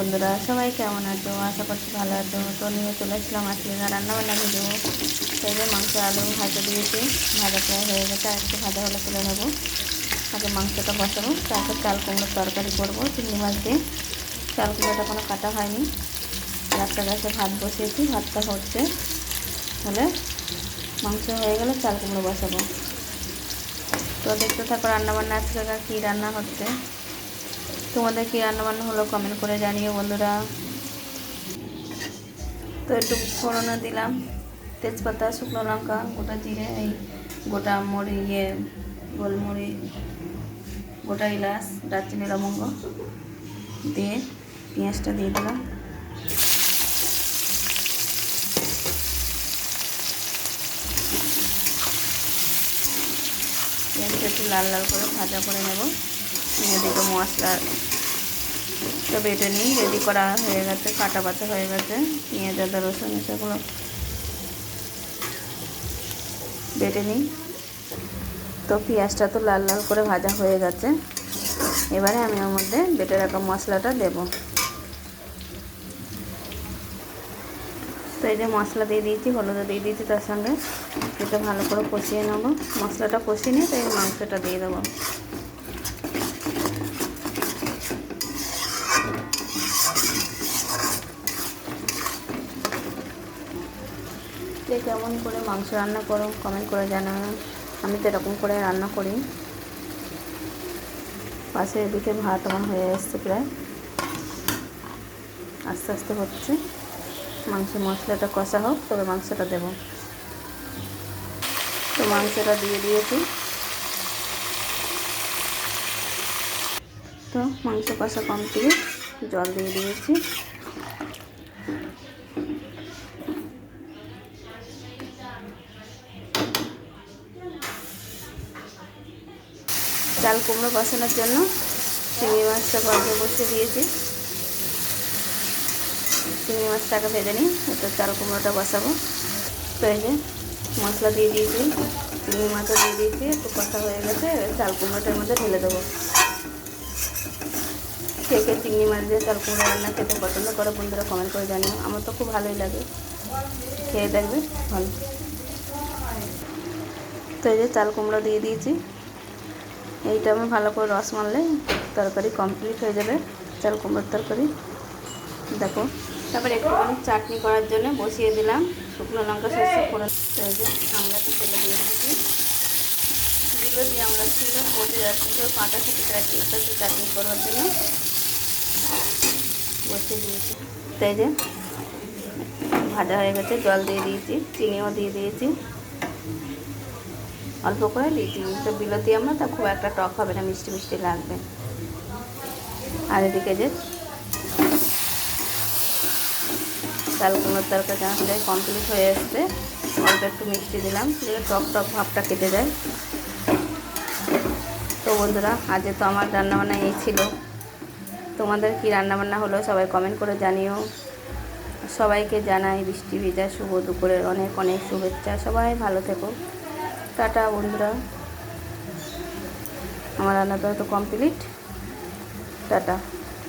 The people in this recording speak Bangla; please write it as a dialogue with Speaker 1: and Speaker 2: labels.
Speaker 1: বন্ধুরা, সবাই কেমন আছো? আশা করছি ভালো আছো। তো নিয়ে চলে এসলাম আজকে রান্না বান্না ভিডিও সেই যে মাংস, আলু ভাজা দিয়েছি। ভাজা প্রায় হয়ে গেছে। আর একটু ভাজা হলে তুলে নেব। আগে মাংসটা বসাবো। তারপর চাল কুমড়োর তরকারি করব। চিংড়ি মাছ দিয়ে। চাল কুমড়োটা কোনো কাটা হয়নি। একটা গ্যাসে ভাত বসিয়েছি। ভাতটা হচ্ছে। হলে মাংস হয়ে গেলে চাল কুমড়ো বসাবো। তো দেখতে থাকো রান্নাবান্না আজকে কী রান্না হচ্ছে। তোমাদের কী রান্নাবান্না হলো কমেন্ট করে জানিও বন্ধুরা। তো একটু ফোড়নো দিলাম। তেজপাতা, শুকনো লঙ্কা, গোটা জিরে, এই গোটা মরি ইয়ে গোলমরি, গোটা ইলাচ দারচিনি, লবঙ্গ দিয়ে পেঁয়াজটা দিয়ে দিলাম। পেঁয়াজটা একটু লাল লাল করে ভাজা করে নেব। এদিকে মশলা তো বেটে নিই রেডি করা হয়ে গেছে, কাটা বাটা হয়ে গেছে, পেঁয়াজ, আদা, রসুন এসবগুলো বেটে নিই। তো পেঁয়াজটা তো লাল লাল করে ভাজা হয়ে গেছে। এবারে আমি ওর মধ্যে বেটে রাখা মশলাটা দেব। তো এই যে মশলা দিয়ে দিয়েছি হলুদ দিয়ে দিয়েছি তার সঙ্গে। এটা ভালো করে কষিয়ে নেব। মশলাটা কষিয়ে নিয়ে তাই মাংসটা দিয়ে দেবো। কে কেমন করে মাংস রান্না করো কমেন্ট করে জানাবে আমি তো এরকম করে রান্না করি। পাশে এদিকে ভাত আমার হয়ে এসছে প্রায়। আস্তে আস্তে হচ্ছে। মাংস মশলাটা কষা হোক, তবে মাংসটা দেব। তো মাংসটা দিয়ে দিয়েছি। তো মাংস কষা কমপ্লিট জল দিয়ে দিয়েছি। চাল কুমড়ো বসানোর জন্য চিংড়ি মাছটা গল্পে বসে দিয়েছি। চিংড়ি মাছটাকে ভেজে নিই একটু চাল কুমড়োটা বসাবো। যে মশলা দিয়ে দিয়েছি, চিংড়ি মাছও দিয়ে দিয়েছি, একটু কষা হয়ে গেছে চাল কুমড়োটার মধ্যে ঢেলে দেবো। কে চিংড়ি মাছ দিয়ে চাল কুমড়ো রান্না খেতে পছন্দ করে বন্ধুরা কমেন্ট করে জানিও। আমার তো খুব ভালোই লাগে। খেয়ে দেখবে, ভালো। তো এই যে চাল কুমড়ো দিয়ে দিয়েছি। এইটা আমি ভালো করে রস মারলে তরকারি কমপ্লিট হয়ে যাবে। চাল, কুমড়োর তরকারি। দেখো। তারপরে একটুখানি চাটনি করার জন্য বসিয়ে দিলাম। শুকনো লঙ্কা, সরষে ফোড়ন আমরা তেলে দিয়ে দিয়েছি দিলো দিয়ে আমরা ছিল পচে যাচ্ছে তো কাঁটা খেতে রাখি একটু চাটনি করার জন্য। বসিয়ে দিয়েছি। তাই যে ভাজা হয়ে গেছে, জল দিয়ে দিয়েছি, চিনিও দিয়ে দিয়েছি। অল্প করে তো বিলতি আমরা, তা খুব একটা টক হবে না, মিষ্টি মিষ্টি লাগবে। আর এদিকে যে চাল কুমড়োর তরকারি আমাদের কমপ্লিট হয়ে এসছে। অল্প একটু মিষ্টি দিলাম দিলে টক টক ভাবটা কেটে যায়। তো বন্ধুরা, আজকে তো আমার রান্নাবান্না এই ছিল। তোমাদের কি রান্নাবান্না হলো সবাই কমেন্ট করে জানিও। সবাইকে জানাই বৃষ্টি ভিজা শুভ দুপুরের অনেক অনেক শুভেচ্ছা। সবাই ভালো থেকো। টাটা বন্ধুরা। আমার রান্নাটা তো কমপ্লিট টাটা।